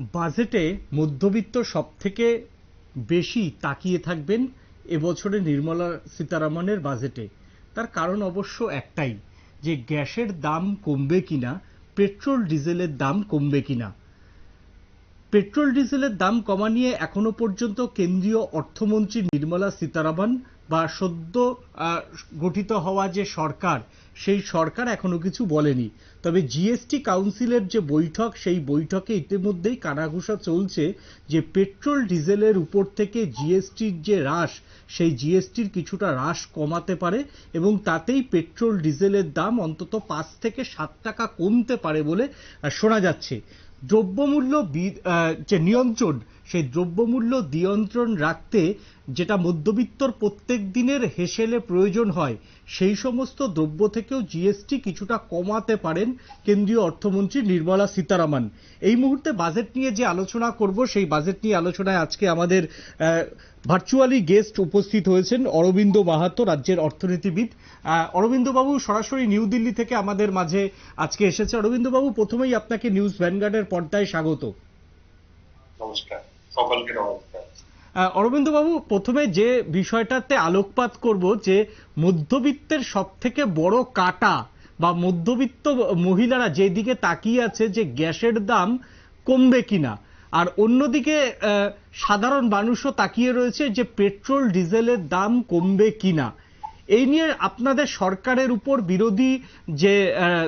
বাজেটে মধ্যবিত্ত সব থেকে বেশি তাকিয়ে থাকবেন এবছরে নির্মলা সীতারামনের বাজেটে। তার কারণ অবশ্য একটাই, যে গ্যাসের দাম কমবে কিনা, পেট্রোল ডিজেলের দাম কমবে কিনা। পেট্রোল ডিজেলের দাম কমা নিয়ে এখনও পর্যন্ত কেন্দ্রীয় অর্থমন্ত্রী নির্মলা সীতারামন বা সদ্য গঠিত হওয়া যে সরকার, সেই সরকার এখনও কিছু বলেনি। তবে জিএসটি কাউন্সিলের যে বৈঠক, সেই বৈঠকে ইতিমধ্যেই কানাঘুষা চলছে যে পেট্রোল ডিজেলের উপর থেকে জিএসটির যে হ্রাস, সেই জিএসটির কিছুটা হ্রাস কমাতে পারে এবং তাতেই পেট্রোল ডিজেলের দাম অন্তত পাঁচ থেকে সাত টাকা কমতে পারে বলে শোনা যাচ্ছে। দ্রব্যমূল্য যে নিয়ন্ত্রণ সেই দ্রব্যমূল্য নিয়ন্ত্রণ রাখতে যেটা মধ্যবিত্তর প্রত্যেক দিনের হেসেলে প্রয়োজন হয়, সেই সমস্ত দ্রব্য থেকেও জিএসটি কিছুটা কমাতে পারেন কেন্দ্রীয় অর্থমন্ত্রী নির্মলা সীতারামন। এই মুহূর্তে বাজেট নিয়ে যে আলোচনা করব, সেই বাজেট নিয়ে আলোচনায় আজকে আমাদের ভার্চুয়ালি গেস্ট উপস্থিত হয়েছেন অরবিন্দ মাহাতো, রাজ্যের অর্থনীতিবিদ। অরবিন্দবাবু সরাসরি নিউ দিল্লি থেকে আমাদের মাঝে আজকে এসেছে অরবিন্দবাবু, প্রথমেই আপনাকে নিউজ ভ্যানগার্ডের পর্দায় স্বাগত। নমস্কার। সকলকে নমস্কার। আহ, অরবিন্দবাবু প্রথমে যে বিষয়টাতে আলোকপাত করব যে মধ্যবিত্তের সব থেকে বড় কাটা বা মধ্যবিত্ত মহিলারা যেদিকে তাকিয়ে আছে যে গ্যাসের দাম কমবে কিনা আর অন্যদিকে সাধারণ মানুষও তাকিয়ে রয়েছে যে পেট্রোল ডিজেলের দাম কমবে কিনা। এই নিয়ে আপনাদের সরকারের উপর বিরোধী যে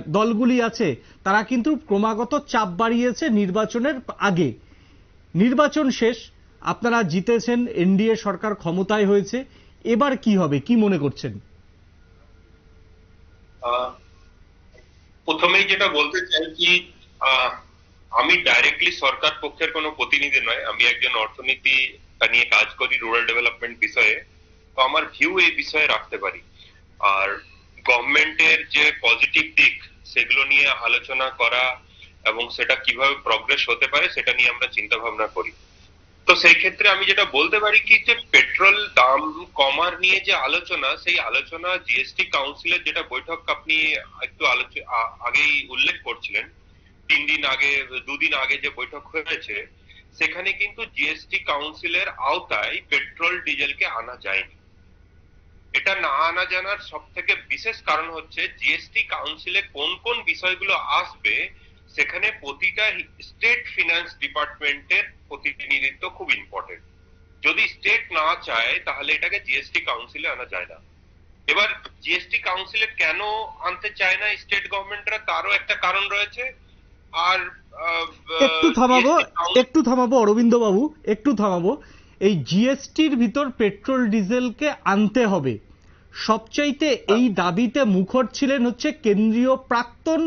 দলগুলি আছে তারা কিন্তু ক্রমাগত চাপ বাড়িয়েছে নির্বাচনের আগে। নির্বাচন শেষ, আপনারা জিতেছেন, এনডিএ সরকার ক্ষমতায় হয়েছে, এবার কি হবে, কি মনে করছেন? প্রথমেই যেটা বলতে চাই কি আমি ডাইরেক্টলি সরকার পক্ষের কোনো প্রতিনিধি নয়, আমি একজন অর্থনীতি নিয়ে কাজ করি রুরাল ডেভেলপমেন্ট বিষয়ে, তো আমার ভিউ এই বিষয়ে রাখতে পারি। আর গভর্নমেন্টের যে পজিটিভ দিক, সেগুলো নিয়ে আলোচনা করা এবং সেটা কীভাবে প্রগ্রেস হতে পারে সেটা নিয়ে আমরা চিন্তা ভাবনা করি। তো সেই ক্ষেত্রে আমি যেটা বলতে পারি কি যে পেট্রোল দাম কমার নিয়ে যে আলোচনা, সেই আলোচনা জিএসটি কাউন্সিলের যেটা বৈঠক আপনি একটু আগেই উল্লেখ করছিলেন, তিন দিন আগে, দুদিন আগে যে বৈঠক হয়েছে, সেখানে কিন্তু জিএসটি কাউন্সিলের আওতায় পেট্রোল ডিজেলকে আনা যায়নি। এটা না আনা জানার সব থেকে বিশেষ কারণ হচ্ছে জিএসটি কাউন্সিলে কোন কোন বিষয়গুলো আসবে সেখানে প্রতিটা স্টেট ফিনান্স ডিপার্টমেন্টের প্রতিনিধিত্ব খুব ইম্পর্টেন্ট যদি স্টেট না চায় তাহলে এটাকে জিএসটি কাউন্সিলে আনা যায় না। এবার জিএসটি কাউন্সিলে কেন আনতে চায় না স্টেট গভর্নমেন্টরা তারও একটা কারণ রয়েছে। আর একটু থামাবো একটু থামাবো অরবিন্দ বাবু একটু থামাবো। এই জিএসটির ভিতর পেট্রোল ডিজেলকে আনতে হবে। সবচাইতে এই দাবিতে মুখর ছিলেন হচ্ছে কেন্দ্রীয় প্রাক্তন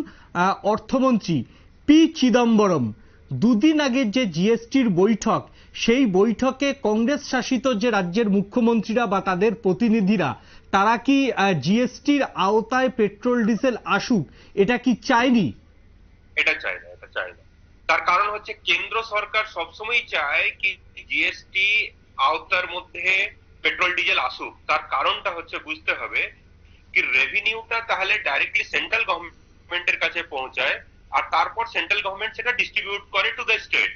অর্থমন্ত্রী। পি চিদম্বরম, দুদিন আগে যে জিএসটির বৈঠক, সেই বৈঠকে কংগ্রেস শাসিত যে রাজ্যের মুখ্যমন্ত্রীরা বা তাদের প্রতিনিধিরা, তারা কি জিএসটির আওতায় পেট্রোল, ডিজেল আসুক, এটা কি চায়নি? এটা চায় না এটা চায় না তার কারণ হচ্ছে কেন্দ্র সরকার সবসময় চায় কি জিএসটি আওতার মধ্যে পেট্রোল, ডিজেল আসুক। তার কারণটা হচ্ছে বুঝতে হবে কি রেভিনিউটা তাহলে ডাইরেক্টলি সেন্ট্রাল গভর্নমেন্টের কাছে পৌঁছায়। আর তারপর সেন্ট্রাল গভর্নমেন্ট সেটা ডিস্ট্রিবিউট করে টু দ্য স্টেট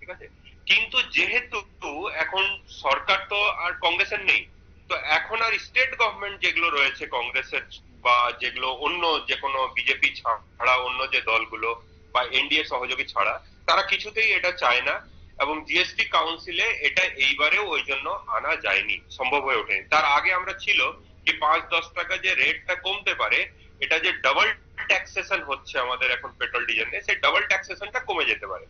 ঠিক আছে? কিন্তু যেহেতু এখন সরকার তো আর কংগ্রেসের নেই, তো এখন আর স্টেট গভর্নমেন্ট যেগুলো রয়েছে কংগ্রেসের বা যেগুলো অন্য যে কোনো বিজেপি ছাড়া অন্য যে দলগুলো বা এনডিএ সহযোগী ছাড়া, তারা কিছুতেই এটা চায় না এবং জিএসটি কাউন্সিলে এটা এইবারেও ওই জন্য আনা যায়নি, সম্ভব হয়ে ওঠেনি। তার আগে আমরা ছিল কি পাঁচ দশ টাকা যে রেটটা কমতে পারে এটা যে ডাবল ট্যাক্সেশন হচ্ছে আমাদের এখন পেট্রোল ডিজেল নিয়ে, সেই ডাবল ট্যাক্সেশনটা কমে যেতে পারে।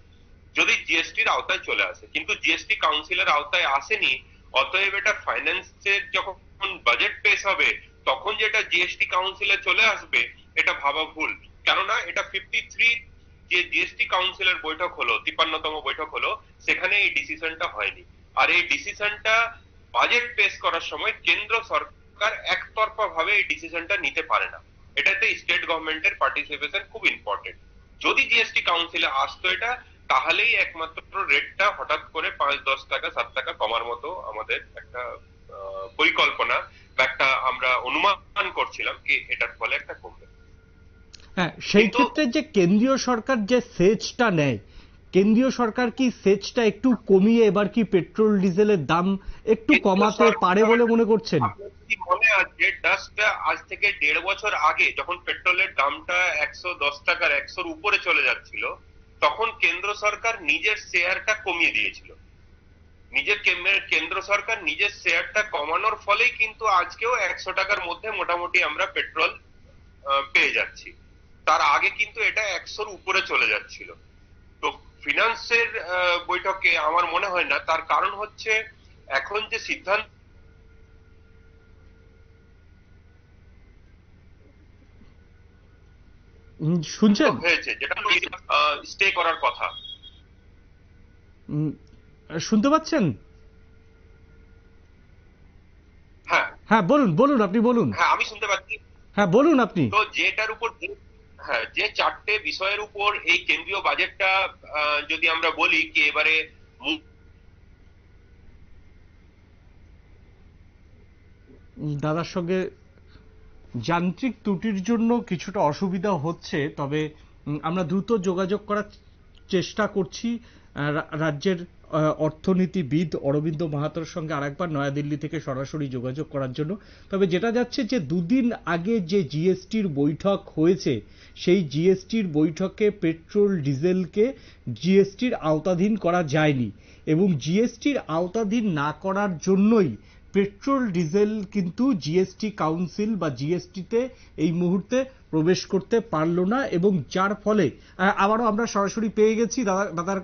যদি জিএসটির আওতায় চলে আসে, কিন্তু জিএসটি কাউন্সিলের আওতায় আসেনি, অতএব এটা ফাইন্যান্সের যখন বাজেট পেশ হবে, তখন যেটা জিএসটি কাউন্সিলে চলে আসবে, এটা ভাবা ভুল। কেননা এটা ফিফটি থ্রি যে জিএসটি কাউন্সিলের বৈঠক হলো, তিপ্পান্নতম বৈঠক হলো, সেখানে এই ডিসিশনটা হয়নি। আর এই ডিসিশনটা বাজেট পেশ করার সময় কেন্দ্র সরকার একতরফা ভাবে এই ডিসিশনটা নিতে পারে না। এটাতে স্টেট গভর্নমেন্টের পার্টিসিপেশন খুব ইম্পর্টেন্ট যদি জিএসটি কাউন্সিলে আসতো এটা তাহলেই একমাত্র রেটটা হঠাৎ করে পাঁচ দশ টাকা সাত টাকা কমার মতো আমাদের একটা পরিকল্পনা বা একটা আমরা অনুমান করছিলাম কি এটার ফলে একটা কমবে। হ্যাঁ সেই ক্ষেত্রে যে কেন্দ্রীয় সরকার যে সেচটা নেয় কেন্দ্রীয় সরকার কি সেচটা একটু কমিয়ে এবার কি পেট্রোল ডিজেলের দাম একটু কমাতে পারে বলে মনে করছেন? যদি মনে আছে জাস্ট আজ থেকে দেড় বছর আগে যখন পেট্রোলের দামটা একশো দশ টাকার একশোর উপরে চলে যাচ্ছিল, তখন কেন্দ্র সরকার নিজের শেয়ারটা কমিয়ে দিয়েছিল। নিজের কেন্দ্র সরকার নিজের শেয়ারটা কমানোর ফলেই কিন্তু আজকেও একশো টাকার মধ্যে মোটামুটি আমরা পেট্রোল পেয়ে যাচ্ছি। তার আগে কিন্তু এটা একশোর উপরে চলে যাচ্ছিল। তো ফিনান্সের বৈঠকে আমার মনে হয় না। তার কারণ হচ্ছে এখন যে সিদ্ধান্ত শুনছেন? হয়েছে যেটা স্টে করার কথা। শুনতে পাচ্ছেন? হ্যাঁ। হ্যাঁ বলুন বলুন আপনি বলুন। হ্যাঁ আমি শুনতে পাচ্ছি। হ্যাঁ বলুন আপনি। তো যেটার উপর হ্যাঁ যে চারটে বিষয়ের উপর এই কেন্দ্রীয় বাজেটটা যদি আমরা বলি কি এবারে দাদার সঙ্গে যান্ত্রিক ত্রুটির জন্য কিছুটা অসুবিধা হচ্ছে, তবে আমরা দ্রুত যোগাযোগ করার চেষ্টা করছি। রাজ্যের অর্থনীতিবিদ অরবিন্দ মাহাতোর সঙ্গে আরেকবার নয়াদিল্লি থেকে সরাসরি যোগাযোগ করার জন্য। তবে যেটা যাচ্ছে যে, দুদিন আগে যে জিএসটির বৈঠক হয়েছে, সেই জিএসটির বৈঠকে পেট্রোল, ডিজেলকে জিএসটির আওতাধীন করা যায়নি। এবং জিএসটির আওতাধীন না করার জন্যই পেট্রোল ডিজেল কিন্তু জিএসটি কাউন্সিল বা জিএসটিতে এই মুহূর্তে প্রবেশ করতে পারল না এবং যার ফলে আবারও আমরা সরাসরি পেয়ে গেছি দাদা দাদার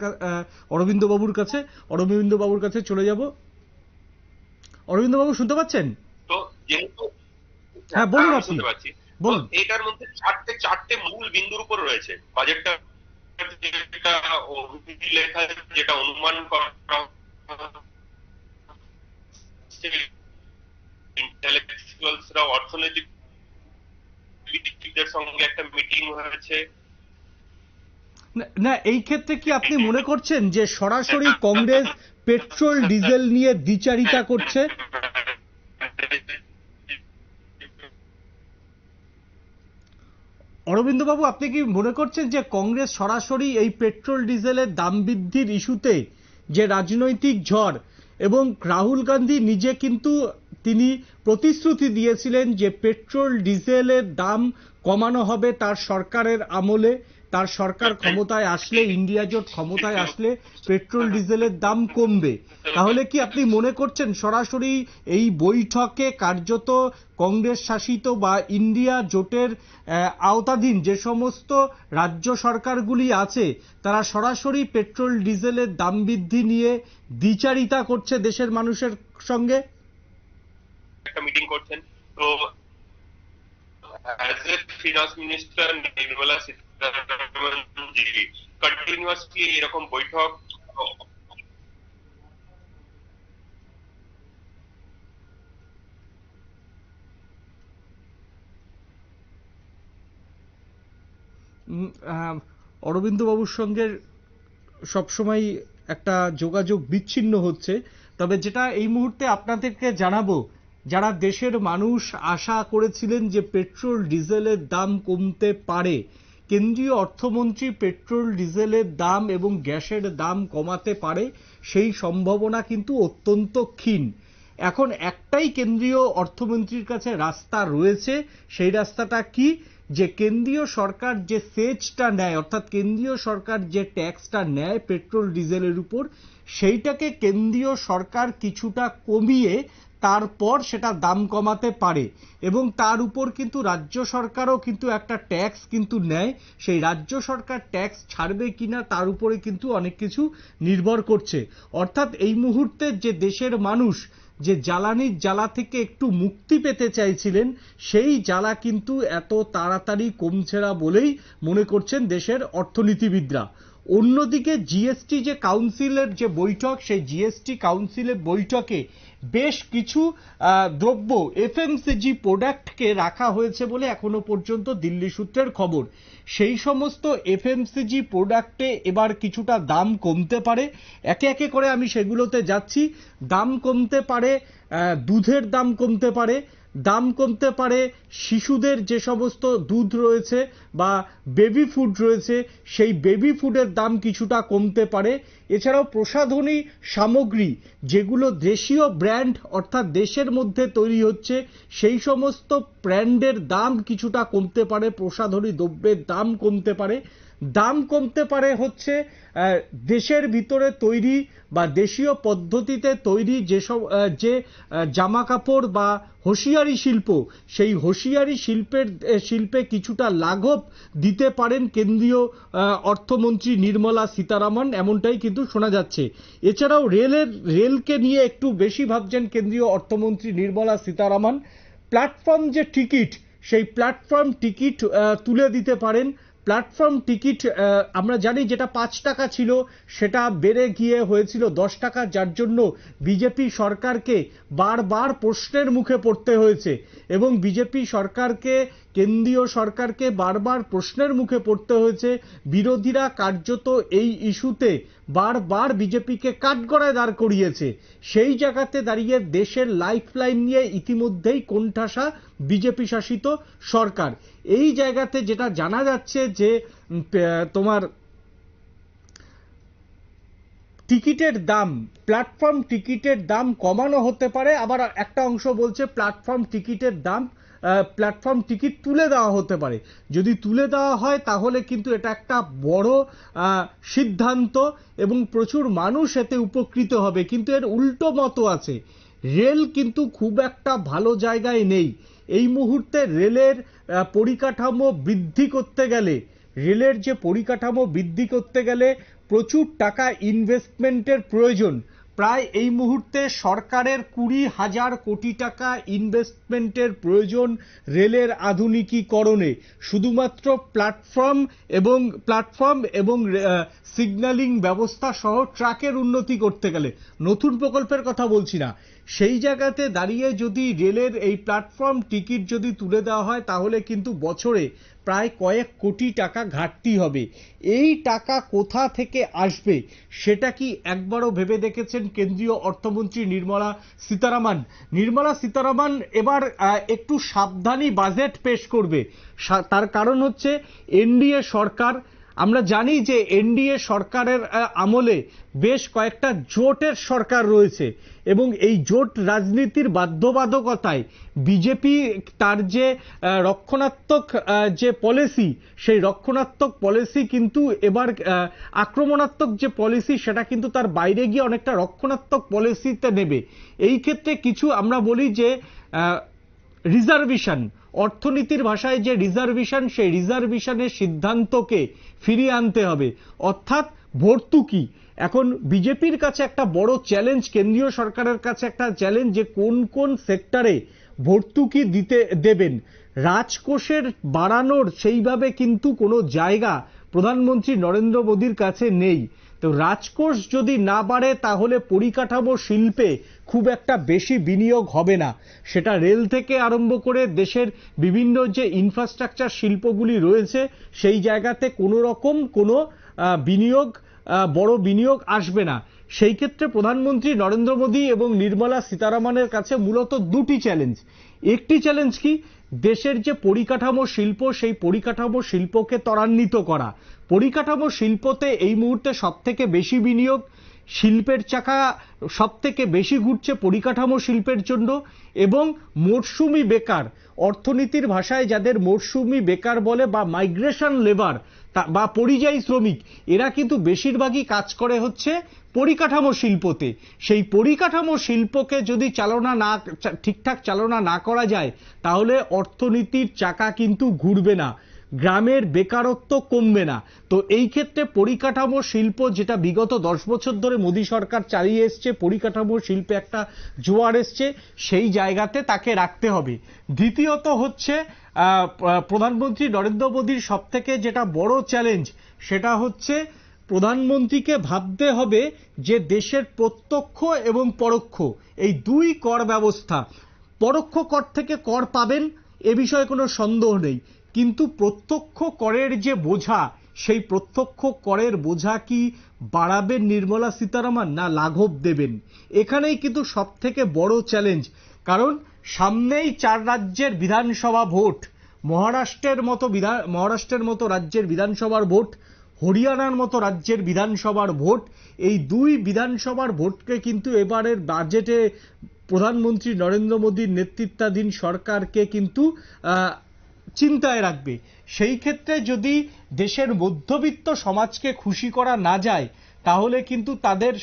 অরবিন্দ বাবুর কাছে। অরবিন্দ বাবুর কাছে চলে যাব। অরবিন্দ বাবু শুনতে পাচ্ছেন? হ্যাঁ, বলুন আপনি। শুনতে পাচ্ছি। বলুন। এটার মধ্যে চারটে চারটে মূল বিন্দুর উপর রয়েছে। বাজেটটা যেটা অনুমান করা ইন্টেলেকচুয়ালসরা অর্থনৈতিক সঙ্গে একটা মিটিং হয়েছে। না এই ক্ষেত্রে কি আপনি মনে করছেন যে সরাসরি কংগ্রেস পেট্রোল, ডিজেল নিয়ে দ্বিচারিতা করছে? অরবিন্দ বাবু আপনি কি মনে করছেন যে কংগ্রেস সরাসরি এই পেট্রোল, ডিজেলের দাম বৃদ্ধির ইস্যুতে যে রাজনৈতিক ঝড় এবং রাহুল গান্ধী নিজে কিন্তু তিনি প্রতিশ্রুতি দিয়েছিলেন যে পেট্রোল ডিজেলের দাম কমানো হবে তার সরকারের আমলে। তার সরকার ক্ষমতায় আসলে, ইন্ডিয়া জোট ক্ষমতায় আসলে পেট্রোল, ডিজেলের দাম কমবে। তাহলে কি আপনি মনে করছেন সরাসরি এই বৈঠকে কার্যত কংগ্রেস শাসিত বা ইন্ডিয়া জোটের আওতাধীন যে সমস্ত রাজ্য সরকারগুলি আছে, তারা সরাসরি পেট্রোল, ডিজেলের দাম বৃদ্ধি নিয়ে দ্বিচারিতা করছে দেশের মানুষের সঙ্গে? একটা মিটিং করছেন। তো ফিনান্স মিনিস্টার নির্মলা কন্টিনিউয়াসলি এরকম বৈঠক। অরবিন্দ বাবুর সঙ্গে সবসময় একটা যোগাযোগ বিচ্ছিন্ন হচ্ছে। তবে যেটা এই মুহূর্তে আপনাদেরকে জানাব, যারা দেশের মানুষ আশা করেছিলেন যে পেট্রোল, ডিজেলের দাম কমতে পারে কেন্দ্রীয় অর্থমন্ত্রী পেট্রোল, ডিজেলের দাম এবং গ্যাসের দাম কমাতে পারে, সেই সম্ভাবনা কিন্তু অত্যন্ত ক্ষীণ। এখন একটাই কেন্দ্রীয় অর্থমন্ত্রীর কাছে রাস্তা রয়েছে, সেই রাস্তাটা কি? যে কেন্দ্রীয় সরকার যে সেচটা নেয়, অর্থাৎ কেন্দ্রীয় সরকার যে ট্যাক্সটা নেয় পেট্রোল, ডিজেলের উপর, সেইটাকে কেন্দ্রীয় সরকার কিছুটা কমিয়ে তারপর সেটা দাম কমাতে পারে এবং তার উপর কিন্তু রাজ্য সরকারও কিন্তু একটা ট্যাক্স কিন্তু নেয়। সেই রাজ্য সরকার ট্যাক্স ছাড়বে কিনা তার উপরে কিন্তু অনেক কিছু নির্ভর করছে। অর্থাৎ এই মুহূর্তে যে দেশের মানুষ যে জ্বালানির জ্বালা থেকে একটু মুক্তি পেতে চাইছিলেন, সেই জ্বালা কিন্তু এত তাড়াতাড়ি কমছে না বলেই মনে করছেন দেশের অর্থনীতিবিদরা। অন্যদিকে জিএসটি যে কাউন্সিলের যে বৈঠক, সেই জিএসটি কাউন্সিলের বৈঠকে বেশ কিছু দ্রব্য এফএমসিজি প্রোডাক্টকে রাখা হয়েছে বলে এখনও পর্যন্ত দিল্লি সূত্রের খবর। সেই সমস্ত এফএমসিজি প্রোডাক্টে এবার কিছুটা দাম কমতে পারে। একে একে করে আমি সেগুলোতে যাচ্ছি। দাম কমতে পারে দুধের দাম কমতে পারে। দাম কমতে পারে, শিশুদের যে সমস্ত দুধ রয়েছে বা বেবি ফুড রয়েছে, সেই বেবি ফুডের দাম কিছুটা কমতে পারে। এছাড়াও প্রসাধনী সামগ্রী, যেগুলো দেশীয় ব্র্যান্ড অর্থাৎ দেশের মধ্যে তৈরি হচ্ছে, সেই সমস্ত ব্র্যান্ডের দাম কিছুটা কমতে পারে, প্রসাধনী দ্রব্যের দাম কমতে পারে। দাম কমতে পারে হচ্ছে দেশের ভিতরে তৈরি বা দেশীয় পদ্ধতিতে তৈরি যেসব যে জামা কাপড় বা হোশিয়ারি শিল্প, সেই হোশিয়ারি শিল্পের শিল্পে কিছুটা লাঘব দিতে পারেন কেন্দ্রীয় অর্থমন্ত্রী নির্মলা সীতারামন, এমনটাই কিন্তু শোনা যাচ্ছে। এছাড়াও রেলের, রেলকে নিয়ে একটু বেশি ভাবছেন কেন্দ্রীয় অর্থমন্ত্রী নির্মলা সীতারামন। প্ল্যাটফর্ম যে টিকিট, সেই প্ল্যাটফর্ম টিকিট তুলে দিতে পারেন প্ল্যাটফর্ম টিকিট আমরা জানি যেটা পাঁচ টাকা ছিল, সেটা বেড়ে গিয়ে হয়েছিল দশ টাকা, যার জন্য বিজেপি সরকারকে বারবার প্রশ্নের মুখে পড়তে হয়েছে। এবং বিজেপি সরকারকে কেন্দ্রীয় সরকারকে বারবার প্রশ্নের মুখে পড়তে হয়েছে, বিরোধীরা কার্যত এই ইস্যুতে বারবার বিজেপিকে কাঠগড়ায় দাঁড় করিয়েছে। সেই জায়গাতে দাঁড়িয়ে দেশের লাইফলাইন নিয়ে ইতিমধ্যেই কোণঠাসা বিজেপি শাসিত সরকার। এই জায়গাতে যেটা জানা যাচ্ছে যে তোমার টিকিটের দাম, প্ল্যাটফর্ম টিকিটের দাম কমানো হতে পারে, আবার একটা অংশ বলছে প্ল্যাটফর্ম টিকিটের দাম প্ল্যাটফর্ম টিকিট তুলে দেওয়া হতে পারে। যদি তুলে দেওয়া হয়, তাহলে কিন্তু এটা একটা বড় সিদ্ধান্ত এবং প্রচুর মানুষ এতে উপকৃত হবে। কিন্তু এর উল্টো মতো আছে। রেল কিন্তু খুব একটা ভালো জায়গায় নেই। এই মুহূর্তে রেলের পরিকাঠামো বৃদ্ধি করতে গেলে, রেলের যে পরিকাঠামো বৃদ্ধি করতে গেলে প্রচুর টাকা ইনভেস্টমেন্টের প্রয়োজন। প্রায় এই মুহূর্তে সরকারের কুড়ি হাজার কোটি টাকা ইনভেস্টমেন্টের প্রয়োজন রেলের আধুনিকীকরণে। শুধুমাত্র প্ল্যাটফর্ম এবং প্ল্যাটফর্ম এবং সিগন্যালিং ব্যবস্থা সহ ট্রাকের উন্নতি করতে গেলে। নতুন প্রকল্পের কথা বলছি না। সেই জায়গাতে দাঁড়িয়ে যদি রেলের এই প্ল্যাটফর্ম টিকিট যদি তুলে দেওয়া হয়, তাহলে কিন্তু বছরে প্রায় কয়েক কোটি টাকা ঘাটতি হবে। এই টাকা কোথা থেকে আসবে, সেটা কি একবারও ভেবে দেখেছেন কেন্দ্রীয় অর্থমন্ত্রী নির্মলা সীতারামন? নির্মলা সীতারামন এবার একটু সাবধানী বাজেট পেশ করবে। তার কারণ হচ্ছে এনডিএ সরকার আমরা জানি যে এনডিএ সরকারের আমলে বেশ কয়েকটা জোটের সরকার রয়েছে এবং এই জোট রাজনীতির বাধ্যবাধকতায় বিজেপি তার যে রক্ষণাত্মক যে পলিসি, সেই রক্ষণাত্মক পলিসি কিন্তু এবার আক্রমণাত্মক যে পলিসি সেটা কিন্তু তার বাইরে গিয়ে অনেকটা রক্ষণাত্মক পলিসিতে নেবে। এই ক্ষেত্রে কিছু আমরা বলি যে রিজার্ভেশন অর্থনীতির ভাষায় যে রিজার্ভেশন সেই রিজার্ভেশনের সিদ্ধান্তকে ফিরিয়ে আনতে হবে। অর্থাৎ ভর্তুকি এখন বিজেপির কাছে একটা বড় চ্যালেঞ্জ কেন্দ্রীয় সরকারের কাছে একটা চ্যালেঞ্জ যে কোন কোন সেক্টরে ভর্তুকি দিতে, দেবেন। রাজকোষের বাড়ানোর সেইভাবে কিন্তু কোনো জায়গা প্রধানমন্ত্রী নরেন্দ্র মোদীর কাছে নেই। তো রাজকোষ যদি না বাড়ে, তাহলে পরিকাঠামো শিল্পে খুব একটা বেশি বিনিয়োগ হবে না। সেটা রেল থেকে আরম্ভ করে দেশের বিভিন্ন যে ইনফ্রাস্ট্রাকচার শিল্পগুলি রয়েছে, সেই জায়গাতে কোনো রকম কোনো বিনিয়োগ বড় বিনিয়োগ আসবে না। সেই ক্ষেত্রে প্রধানমন্ত্রী নরেন্দ্র মোদী এবং নির্মলা সীতারামনের কাছে মূলত দুটি চ্যালেঞ্জ একটি চ্যালেঞ্জ কি? দেশের যে পরিকাঠামো শিল্প, সেই পরিকাঠামো শিল্পকে ত্বরান্বিত করা। পরিকাঠামো শিল্পতে এই মুহূর্তে সব থেকে বেশি বিনিয়োগ শিল্পের চাকা সব থেকে বেশি ঘুরছে পরিকাঠামো শিল্পের জন্য এবং মরশুমি বেকার। অর্থনীতির ভাষায় যাদের মরশুমি বেকার বলে বা মাইগ্রেশন লেবার বা পরিযায়ী শ্রমিক, এরা কিন্তু বেশিরভাগই কাজ করে হচ্ছে পরিকাঠামো শিল্পতে। সেই পরিকাঠামো শিল্পকে যদি চালনা না, ঠিকঠাক চালনা না করা যায়, তাহলে অর্থনীতির চাকা কিন্তু ঘুরবে না। গ্রামের বেকারত্ব কমবে না। তো এই ক্ষেত্রে পরিকাঠামো শিল্প যেটা বিগত দশ বছর ধরে মোদী সরকার চালিয়ে এসছে, পরিকাঠামো শিল্পে একটা জোয়ার এসছে, সেই জায়গাতে তাকে রাখতে হবে। দ্বিতীয়ত হচ্ছে প্রধানমন্ত্রী নরেন্দ্র মোদীর সব থেকে যেটা বড় চ্যালেঞ্জ সেটা হচ্ছে প্রধানমন্ত্রীকে ভাবতে হবে যে দেশের প্রত্যক্ষ এবং পরোক্ষ, এই দুই কর ব্যবস্থা। পরোক্ষ কর থেকে কর পাবেন, এ বিষয়ে কোনো সন্দেহ নেই। কিন্তু প্রত্যক্ষ করের যে বোঝা, সেই প্রত্যক্ষ করের বোঝা কি বাড়াবেন নির্মলা সীতারামন না লাঘব দেবেন? এখানেই কিন্তু সব থেকে বড় চ্যালেঞ্জ কারণ সামনেই চার রাজ্যের বিধানসভা ভোট, মহারাষ্ট্রের মতো বিধান মহারাষ্ট্রের মতো রাজ্যের বিধানসভার ভোট, হরিয়ানার মতো রাজ্যের বিধানসভার ভোট, এই দুই বিধানসভার ভোটকে কিন্তু এবারের বাজেটে প্রধানমন্ত্রী নরেন্দ্র মোদীর নেতৃত্বাধীন সরকারকে কিন্তু চিন্তায় রাখবে। সেই ক্ষেত্রে যদি দেশের মধ্যবিত্ত সমাজকে খুশি করা না যায়, তাহলে কিন্তু তাদের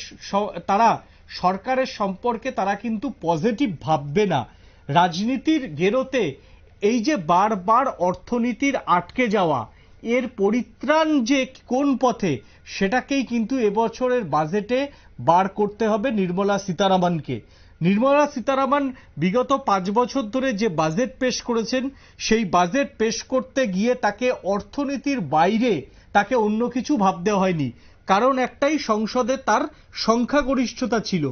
তারা সরকারের সম্পর্কে তারা কিন্তু পজিটিভ ভাববে না। রাজনীতির গেরোতে এই যে বারবার অর্থনীতির আটকে যাওয়া, এর পরিত্রাণ যে কোন পথে, সেটাকেই কিন্তু এবছরের বাজেটে বার করতে হবে নির্মলা সীতারামনকে। নির্মলা সীতারামন বিগত পাঁচ বছর ধরে যে বাজেট পেশ করেছেন, সেই বাজেট পেশ করতে গিয়ে তাকে অর্থনীতির বাইরে তাকে অন্য কিছু ভাবতে হয়নি। কারণ একটাই সংসদে তার সংখ্যাগরিষ্ঠতা ছিল।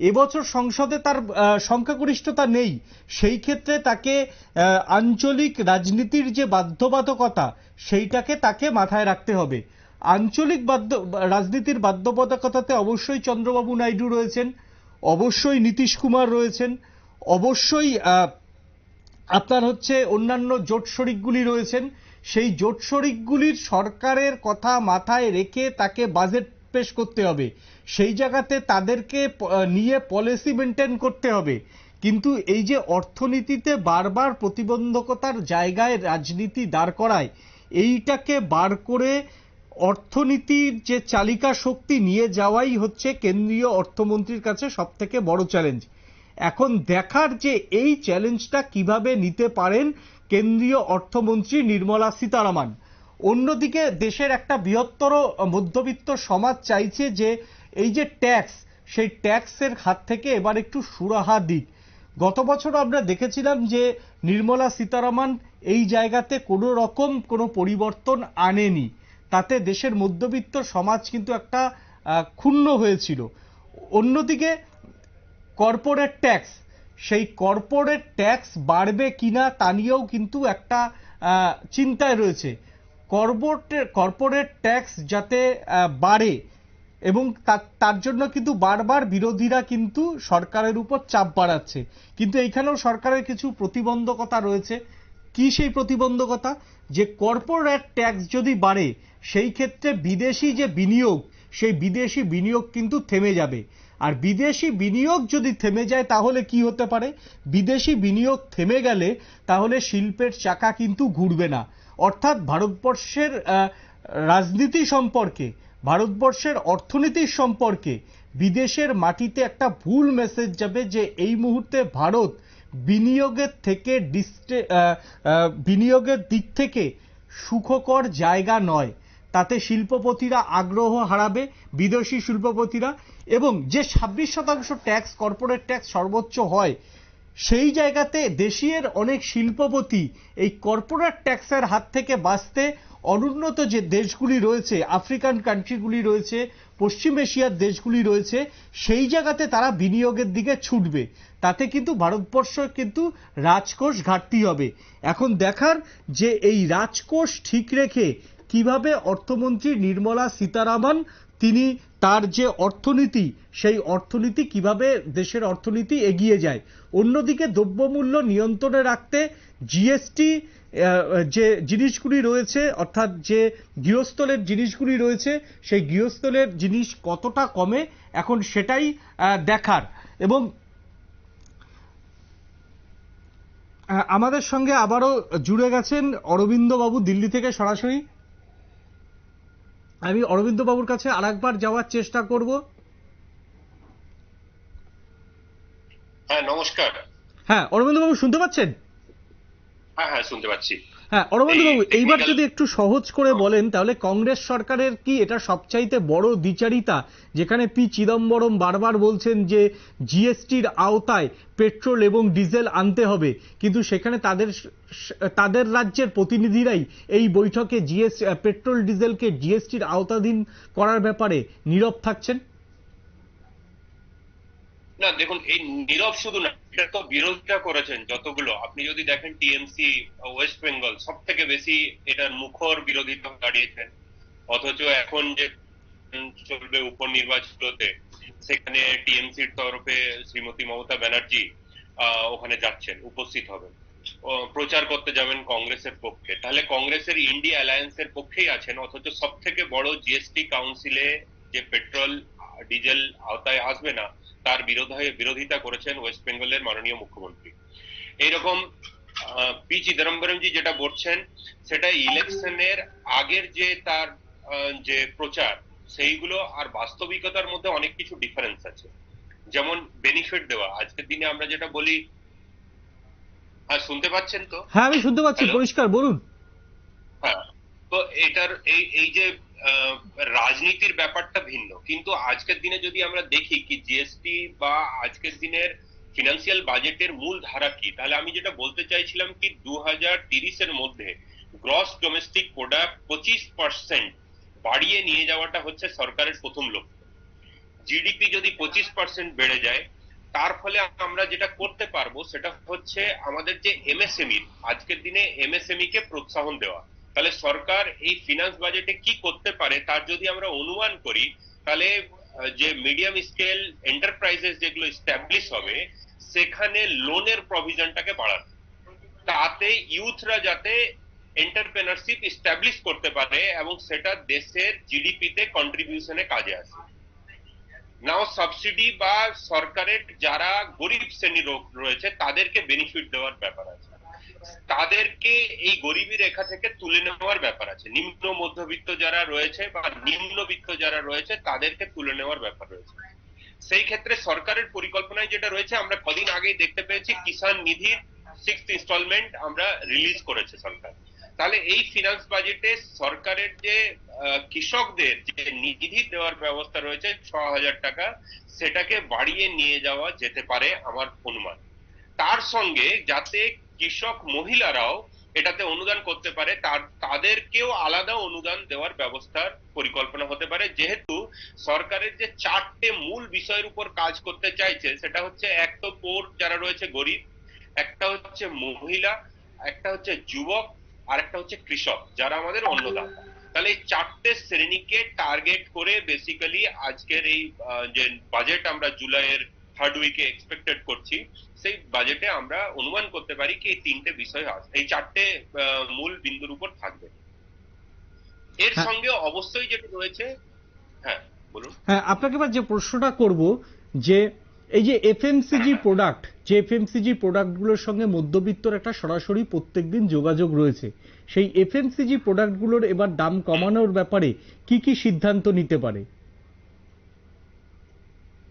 এবছর সংসদে তার সংখ্যাগরিষ্ঠতা নেই। সেই ক্ষেত্রে তাকে আঞ্চলিক রাজনীতির যে বাধ্যবাধকতা, সেইটাকে তাকে মাথায় রাখতে হবে। আঞ্চলিক বাধ্য, রাজনীতির বাধ্যবাধকতাতে অবশ্যই চন্দ্রবাবু নাইডু রয়েছেন। অবশ্যই নীতিশ কুমার রয়েছেন। অবশ্যই আপনার হচ্ছে অন্যান্য জোট শরিকগুলি রয়েছেন। সেই জোট শরিকগুলির সরকারের কথা মাথায় রেখে তাকে বাজেট পেশ করতে হবে। সেই জায়গাতে তাদেরকে নিয়ে পলিসি মেনটেন করতে হবে। কিন্তু এই যে অর্থনীতিতে বারবার প্রতিবন্ধকতার জায়গায় রাজনীতি দাঁড় করায়, এইটাকে বার করে অর্থনীতির যে চালিকা শক্তি নিয়ে যাওয়াই হচ্ছে কেন্দ্রীয় অর্থমন্ত্রীর কাছে সবথেকে বড় চ্যালেঞ্জ এখন দেখার যে এই চ্যালেঞ্জটা কীভাবে নিতে পারেন কেন্দ্রীয় অর্থমন্ত্রী নির্মলা সীতারামন। অন্যদিকে দেশের একটা বৃহত্তর মধ্যবিত্ত সমাজ চাইছে যে এই যে ট্যাক্স সেই ট্যাক্সের হাত থেকে এবার একটু সুরাহা দিক। গত বছর আমরা দেখেছিলাম যে নির্মলা সীতারামন এই জায়গাতে কোনো রকম কোনো পরিবর্তন আনেনি। তাতে দেশের মধ্যবিত্ত সমাজ কিন্তু একটা ক্ষুণ্ণ হয়েছিল। অন্যদিকে কর্পোরেট ট্যাক্স সেই কর্পোরেট ট্যাক্স বাড়বে কিনা তা নিয়েও কিন্তু একটা চিন্তায় রয়েছে। কর্পোরেট কর্পোরেট ট্যাক্স যাতে বাড়ে এবং তার- জন্য কিন্তু বারবার বিরোধীরা কিন্তু সরকারের উপর চাপ বাড়াচ্ছে। কিন্তু এইখানেও সরকারের কিছু প্রতিবন্ধকতা রয়েছে। কি সেই প্রতিবন্ধকতা? যে কর্পোরেট ট্যাক্স যদি বাড়ে, সেই ক্ষেত্রে বিদেশি যে বিনিয়োগ, সেই বিদেশি বিনিয়োগ কিন্তু থেমে যাবে। আর বিদেশি বিনিয়োগ যদি থেমে যায়, তাহলে কি হতে পারে? বিদেশি বিনিয়োগ থেমে গেলে, তাহলে শিল্পের চাকা কিন্তু ঘুরবে না। অর্থাৎ ভারতবর্ষের রাজনীতি সম্পর্কে, ভারতবর্ষের অর্থনীতির সম্পর্কে বিদেশের মাটিতে একটা ভুল মেসেজ যাবে যে, এই মুহূর্তে ভারত বিনিয়োগের থেকে ডিস্টে বিনিয়োগের দিক থেকে সুখকর জায়গা নয়। তাতে শিল্পপতিরা আগ্রহ হারাবে, বিদেশি শিল্পপতিরা, এবং যে ছাব্বিশ শতাংশ ট্যাক্স, কর্পোরেট ট্যাক্স সর্বোচ্চ হয়, সেই জায়গাতে দেশীয়ের অনেক শিল্পপতি এই কর্পোরেট ট্যাক্সের হাত থেকে বাঁচতে অনুন্নত যে দেশগুলি রয়েছে, আফ্রিকান কান্ট্রিগুলি রয়েছে, পশ্চিম এশিয়ার দেশগুলি রয়েছে, সেই জায়গাতে তারা বিনিয়োগের দিকে ছুটবে। তাতে কিন্তু ভারতবর্ষ কিন্তু রাজকোষ ঘাটতি হবে। এখন দেখার যে এই রাজকোষ ঠিক রেখে কীভাবে অর্থমন্ত্রী নির্মলা সীতারামন তিনি তার যে অর্থনীতি, সেই অর্থনীতি কীভাবে দেশের অর্থনীতি এগিয়ে যায়, অন্যদিকে দ্রব্যমূল্য নিয়ন্ত্রণে রাখতে জিএসটি যে জিনিসগুলি রয়েছে, অর্থাৎ যে গৃহস্থলের জিনিসগুলি রয়েছে, সেই গৃহস্থলের জিনিস কতটা কমে, এখন সেটাই দেখার। এবং আহ, আমাদের সঙ্গে আবারও জুড়ে গেছেন অরবিন্দ বাবু দিল্লি থেকে সরাসরি। আমি অরবিন্দ বাবুর কাছে আরেকবার যাওয়ার চেষ্টা করব। হ্যাঁ নমস্কার। হ্যাঁ অরবিন্দ বাবু শুনতে পাচ্ছেন? হ্যাঁ হ্যাঁ শুনতে পাচ্ছি। হ্যাঁ অরবিন্দ বাবু এইবার যদি একটু সহজ করে বলেন তাহলে কংগ্রেস সরকারের কি এটা সবচাইতে বড় দ্বিচারিতা? যেখানে পি চিদম্বরম বারবার বলছেন যে জিএসটির আওতায় পেট্রোল এবং ডিজেল আনতে হবে কিন্তু সেখানে তাদের তাদের রাজ্যের প্রতিনিধিরাই এই বৈঠকে জিএস পেট্রোল ডিজেলকে জিএসটির আওতাধীন করার ব্যাপারে নীরব থাকছেন। না, দেখুন, এই নীরব শুধু না, এটা তো বিরোধিতা করেছেন যতগুলো। আপনি যদি দেখেন টিএমসি, ওয়েস্ট বেঙ্গল সব থেকে বেশি এটার মুখর বিরোধিতা দাঁড়িয়েছেন। অথচ এখন যে চলবে উপনির্বাচনতে সেখানে টিএমসির তরফে শ্রীমতী মমতা ব্যানার্জি ওখানে যাচ্ছেন, উপস্থিত হবেন। প্রচার করতে যাবেন কংগ্রেসের পক্ষে। তাহলে কংগ্রেসের ইন্ডিয়া অ্যালায়েন্সের পক্ষেই আছেন, অথচ সব থেকে বড় জিএসটি কাউন্সিলে যে পেট্রোল, ডিজেল আওতায় আসবে না তার বিরোধে বিরোধিতা করেছেন ওয়েস্ট বেঙ্গলের মাননীয় মুখ্যমন্ত্রী। এইরকম পি চিদম্বরমজি যেটা বলছেন সেটা ইলেকশনের আগের যে তার যে প্রচার সেইগুলো আর বাস্তবিকতার মধ্যে অনেক কিছু ডিফারেন্স আছে। যেমন বেনিফিট দেওয়া আজকের দিনে আমরা যেটা বলি আর শুনতে পাচ্ছেন তো? হ্যাঁ আমি শুনতে পাচ্ছি পরিষ্কার বলুন। হ্যাঁ তো এটার, এই এই যে রাজনীতির ব্যাপারটা ভিন্ন। কিন্তু আজকের দিনে যদি আমরা দেখি কি জিএসটি বা আজকের দিনের ফিনান্সিয়াল বাজেটের মূল ধারা কি, তাহলে আমি যেটা বলতে চাইছিলাম কি দু হাজার মধ্যে গ্রস ডোমেস্টিক প্রোডাক্ট পঁচিশ পার্সেন্ট বাড়িয়ে নিয়ে যাওয়াটা হচ্ছে সরকারের প্রথম লক্ষ্য। জিডিপি যদি পঁচিশ পার্সেন্ট বেড়ে যায়, তার ফলে আমরা যেটা করতে পারব সেটা হচ্ছে আমাদের যে এমএসএমই আজকের দিনে এমএসএমই কে প্রোৎসাহন দেওয়া। তাহলে সরকার এই ফিনান্স বাজেটে কি করতে পারে তার যদি আমরা অনুমান করি, তাহলে যে মিডিয়াম স্কেল এন্টারপ্রাইজেস যেগুলো স্ট্যাবলিশ হবে, সেখানে লোনের প্রভিশনটাকে বাড়ানো তাতে ইউথরা যাতে এন্টারপ্রেনারশিপ স্ট্যাবলিশ করতে পারে এবং সেটা দেশের জিডিপিতে কন্ট্রিবিউশনে কাজে আসে। নাও সাবসিডি বা সরকারের যারা গরিব শ্রেণির রয়েছে, তাদেরকে বেনিফিট দেওয়ার ব্যাপার আছে। তাদেরকে এই গরিবী রেখা থেকে তুলে নেওয়ার ব্যাপার আছে। নিম্ন মধ্যবিত্ত যারা রয়েছে বা নিম্নবিত্ত যারা রয়েছে, তাদেরকে তুলে নেওয়ার ব্যাপার রয়েছে। সেই ক্ষেত্রে সরকারের পরিকল্পনায় যেটা রয়েছে, আমরা কদিন আগেই দেখতে পেয়েছি, কিষাণ নিধির সিক্স ইনস্টলমেন্ট আমরা রিলিজ করেছে সরকার। তাহলে এই ফিনান্স বাজেটে সরকারের যে কৃষকদের যে নিধি দেওয়ার ব্যবস্থা রয়েছে, ছ হাজার টাকা, সেটাকে বাড়িয়ে নিয়ে যাওয়া যেতে পারে আমার অনুমান। তার সঙ্গে যাতে কৃষক মহিলারাও এটাতে অনুদান করতে পারে তাদেরকেও আলাদা অনুদান দেওয়ার ব্যবস্থার পরিকল্পনা হতে পারে। যেহেতু সরকারের যে চারটে মূল বিষয়ের উপর কাজ করতে চাইছে, সেটা হচ্ছে এক তো পোর যারা রয়েছে গরিব, একটা হচ্ছে মহিলা, একটা হচ্ছে যুবক, আর একটা হচ্ছে কৃষক, যারা আমাদের অন্নদাতা। তাহলে এই চারটে শ্রেণীকে টার্গেট করে বেসিক্যালি আজকের এই যে বাজেট আমরা জুলাইয়ের থার্ড উইকে এক্সপেক্টেড করছি। সেই বাজেটে আমরা অনুমান করতে পারি কি এই তিনটে বিষয় এই চারটে মূল বিন্দুর উপর থাকবে। এর হ্যাঁ। সঙ্গে অবশ্যই যেটা রয়েছে হ্যাঁ বলুন। হ্যাঁ আপনাকে এবার যে প্রশ্নটা করব যে এই যে এফএমসিজি প্রোডাক্ট যে এফএমসিজি প্রোডাক্টগুলোর সঙ্গে মধ্যবিত্তর একটা সরাসরি প্রত্যেকদিন যোগাযোগ রয়েছে সেই এফএমসিজি প্রোডাক্টগুলোর এবার দাম কমানোর ব্যাপারে কি কি সিদ্ধান্ত নিতে পারে?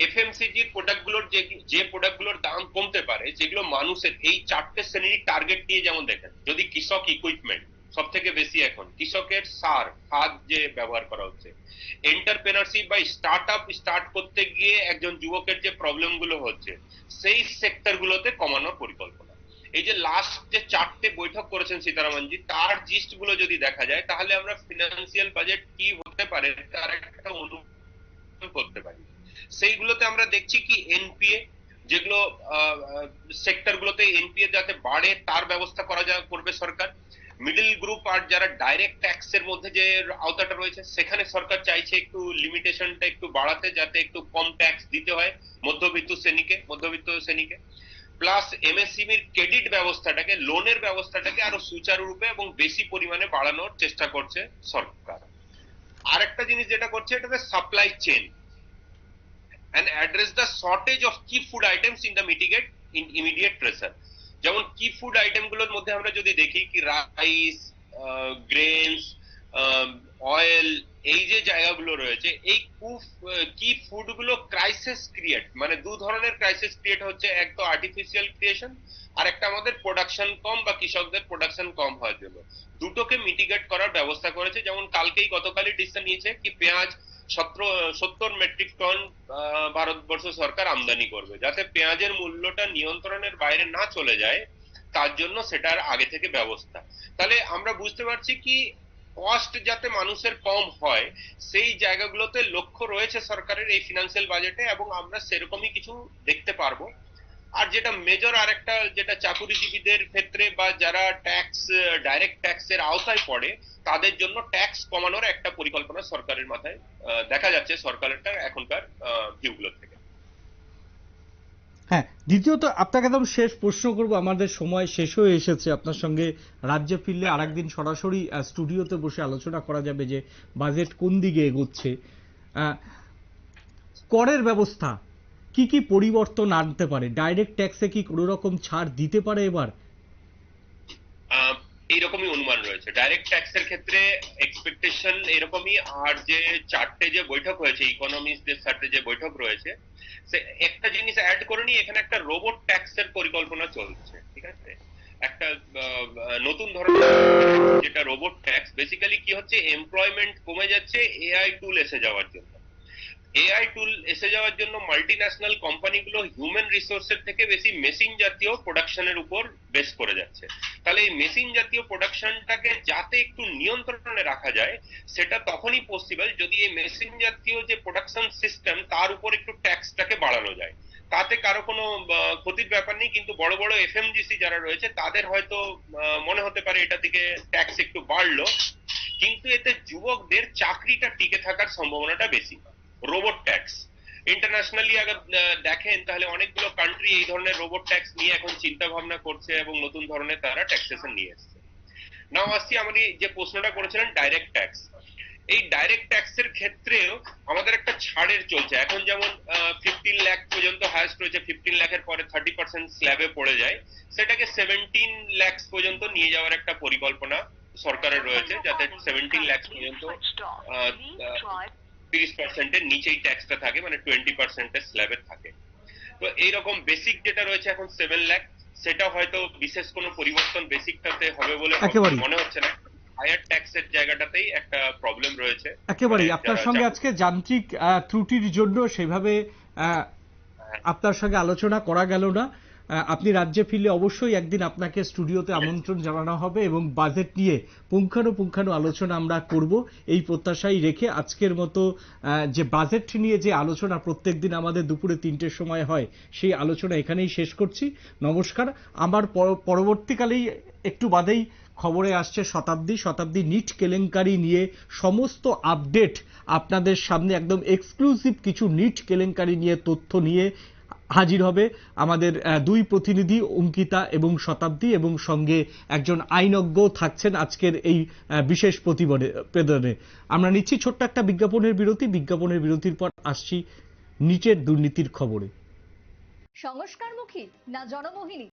এফএমসিজির প্রোডাক্টগুলোর যে যে প্রোডাক্টগুলোর দাম কমতে পারে, যেগুলো মানুষের এই চারটে শ্রেণির টার্গেট নিয়ে যেমন দেখেন, যদি কৃষক ইকুইপমেন্ট সব থেকে বেশি এখন, কৃষকের সার, খাদ যে ব্যবহার করা হচ্ছে এন্টারপ্রেনারশিপ বা স্টার্ট স্টার্ট করতে গিয়ে একজন যুবকের যে প্রবলেমগুলো হচ্ছে, সেই সেক্টর গুলোতে কমানোর পরিকল্পনা। এই যে লাস্ট যে চারটে বৈঠক করেছেন সীতারামনজি, তার জিস্টগুলো যদি দেখা যায়, তাহলে আমরা ফিনান্সিয়াল বাজেট কি হতে পারে, তার একটা অনুমান করতে পারি। সেইগুলোতে আমরা দেখছি কি এনপিএ যেগুলো সেক্টর গুলোতে এনপিএ যাতে বাড়ে, তার ব্যবস্থা করা যা, করবে সরকার। মিডল গ্রুপ আর যারা ডাইরেক্ট ট্যাক্সের মধ্যে যে আওতাটা রয়েছে, সেখানে সরকার চাইছে একটু লিমিটেশনটা একটু বাড়াতে, যাতে একটু কম ট্যাক্স দিতে হয় মধ্যবিত্ত শ্রেণীকে মধ্যবিত্ত শ্রেণীকে। প্লাস এমএসসিবির ক্রেডিট ব্যবস্থাটাকে লোনের ব্যবস্থাটাকে আরও সুচারুরূপে এবং বেশি পরিমাণে বাড়ানোর চেষ্টা করছে সরকার। আরেকটা জিনিস যেটা করছে এটাকে supply chain and address the shortage of key food items in the mitigate, in immediate pressure. যেমন কি ফুড আইটেমগুলোর মধ্যে আমরা যদি দেখি কি রাইস গ্রেনস অয়েল এই যে জায়গাগুলো রয়েছে, এই কি ফুডগুলো ক্রাইসিস ক্রিয়েট মানে দু ধরনের ক্রাইসিস ক্রিয়েট হচ্ছে, এক তো আর্টিফিশিয়াল ক্রিয়েশন আর একটা আমাদের প্রোডাকশন কম বা কৃষকদের প্রোডাকশন কম হওয়ার জন্য। দুটোকে মিটিগেট করার ব্যবস্থা করেছে, যেমন কালকেই গতকালই ডিসিশন নিয়েছে কি পেঁয়াজ সত্তর মেট্রিক টন ভারতবর্ষ সরকার আমদানি করবে। যাতে পেঁয়াজের মূল্যটা নিয়ন্ত্রণের বাইরে না চলে যায়, তার জন্য সেটার আগে থেকে ব্যবস্থা। তাহলে আমরা বুঝতে পারছি কি কস্ট যাতে মানুষের কম হয়, সেই জায়গাগুলোতে লক্ষ্য রয়েছে সরকারের এই ফিনান্সিয়াল বাজেটে এবং আমরা সেরকমই কিছু দেখতে পারব। আর যেটা মেজর আরেকটা যেটা চাকুরিজীবীদের ক্ষেত্রে বা যারা ট্যাক্স ডাইরেক্ট ট্যাক্সের আওতায় পড়ে তাদের জন্য ট্যাক্স কমানোর একটা পরিকল্পনা সরকারের মাথায় দেখা যাচ্ছে সরকারেরটা এখনকার ভিউগুলো থেকে। হ্যাঁ দ্বিতীয়ত আপনাকে একদম শেষ প্রশ্ন করব। আমাদের সময় শেষ হয়ে এসেছে। আপনার সঙ্গে রাজ্যে ফিরলে আরেকদিন সরাসরি স্টুডিওতে বসে আলোচনা করা যাবে যে বাজেট কোন দিকে এগোচ্ছে। করের ব্যবস্থা কি কি পরিবর্তন আনতে পারে? ডাইরেক্ট ট্যাক্সে কি কোনো রকম ছাড় দিতে পারে এবার? এইরকমই অনুমান রয়েছে। ডাইরেক্ট ট্যাক্সের ক্ষেত্রে এক্সপেকটেশন এরকমই, আর যে চারটে যে বৈঠক হয়েছে ইকোনমিস্টদের সাথে যে বৈঠক রয়েছে, সে একটা জিনিস অ্যাড করে নিয়ে এখানে একটা রোবট ট্যাক্সের পরিকল্পনা চলছে, ঠিক আছে? একটা নতুন ধরনের যেটা রোবট ট্যাক্স বেসিক্যালি কি হচ্ছে এমপ্লয়মেন্ট কমে যাচ্ছে এআই টুল এসে যাওয়ার জন্য। এআই টুল এসে যাওয়ার জন্য মাল্টি ন্যাশনাল কোম্পানিগুলো হিউম্যান রিসোর্সের থেকে বেশি মেশিন জাতীয় প্রোডাকশনের উপর বেস করে যাচ্ছে। তাহলে এই মেশিন জাতীয় প্রোডাকশনটাকে যাতে একটু নিয়ন্ত্রণে রাখা যায়, সেটা তখনই পসিবল যদি এই মেশিন জাতীয় যে প্রোডাকশন সিস্টেম তার উপর একটু ট্যাক্সটাকে বাড়ানো যায়। তাতে কারও কোনো ক্ষতির ব্যাপার নেই, কিন্তু বড় বড় এফএমজিসি যারা রয়েছে, তাদের হয়তো মনে হতে পারে এটা থেকে ট্যাক্স একটু বাড়লো। কিন্তু এতে যুবকদের চাকরিটা টিকে থাকার সম্ভাবনাটা বেশি। রোবট ট্যাক্স ইন্টারন্যাশনালি আগে দেখেন, তাহলে অনেকগুলো কান্ট্রি এই ধরনের রোবট ট্যাক্স নিয়ে এখন চিন্তা ভাবনা করছে এবং নতুন ধরনের তারা ট্যাক্সেশন নিয়ে এসছে। নাও আসছি আমি যে প্রশ্নটা করেছিলেন ডাইরেক্ট ট্যাক্স এই ডাইরেক্ট ট্যাক্সের ক্ষেত্রেও আমাদের একটা ছাড়ের চলছে। এখন যেমন ফিফটিন লাখ পর্যন্ত হায়েস্ট রয়েছে ফিফটিন লাখের পরে থার্টি পার্সেন্ট স্ল্যাবে পড়ে যায়। সেটাকে সেভেন্টিন ল্যাক্স পর্যন্ত নিয়ে যাওয়ার একটা পরিকল্পনা সরকারের রয়েছে, যাতে সেভেন্টিন ল্যাক্স পর্যন্ত তিরিশ পার্সেন্টের নিচেই ট্যাক্সটা থাকে মানে টোয়েন্টি পার্সেন্টের স্ল্যাবে থাকে। তো এইরকম বেসিক যেটা রয়েছে এখন সেভেন লাখ সেটা হয়তো বিশেষ কোনো পরিবর্তন বেসিকটাতে হবে বলে। মনে হচ্ছে না। হায়ার ট্যাক্সের জায়গাটাতেই একটা প্রবলেম রয়েছে। একেবারেই। মানে আপনার সঙ্গে আজকে যান্ত্রিক আহ, ত্রুটির জন্য সেভাবে আহ, আপনার সঙ্গে আলোচনা করা গেল না। আপনি রাজ্যে ফিরলে অবশ্যই একদিন আপনাকে স্টুডিওতে আমন্ত্রণ জানানো হবে এবং বাজেট নিয়ে পুঙ্খানুপুঙ্খানু আলোচনা আমরা করব। এই প্রত্যাশাই রেখে আজকের মতো যে বাজেট নিয়ে যে আলোচনা প্রত্যেকদিন আমাদের দুপুরে তিনটের সময় হয়, সেই আলোচনা এখানেই শেষ করছি। নমস্কার। আমার পর- পরবর্তীকালেই একটু বাদেই খবরে আসছে শতাব্দী। শতাব্দী নিট কেলেঙ্কারি নিয়ে সমস্ত আপডেট আপনাদের সামনে একদম এক্সক্লুসিভ কিছু নিট কেলেঙ্কারি নিয়ে তথ্য নিয়ে হাজির হবে আমাদের দুই প্রতিনিধি, অঙ্কিতা এবং শতাব্দী এবং সঙ্গে একজন আইনজ্ঞ থাকছেন আজকের এই বিশেষ প্রতিবেদনে। আমরা নিচ্ছি ছোট্ট একটা বিজ্ঞাপনের বিরতি। বিজ্ঞাপনের বিরতির পর আসছি নিচের দুর্নীতির খবরে। সংস্কারমুখী না জনমোহিনী?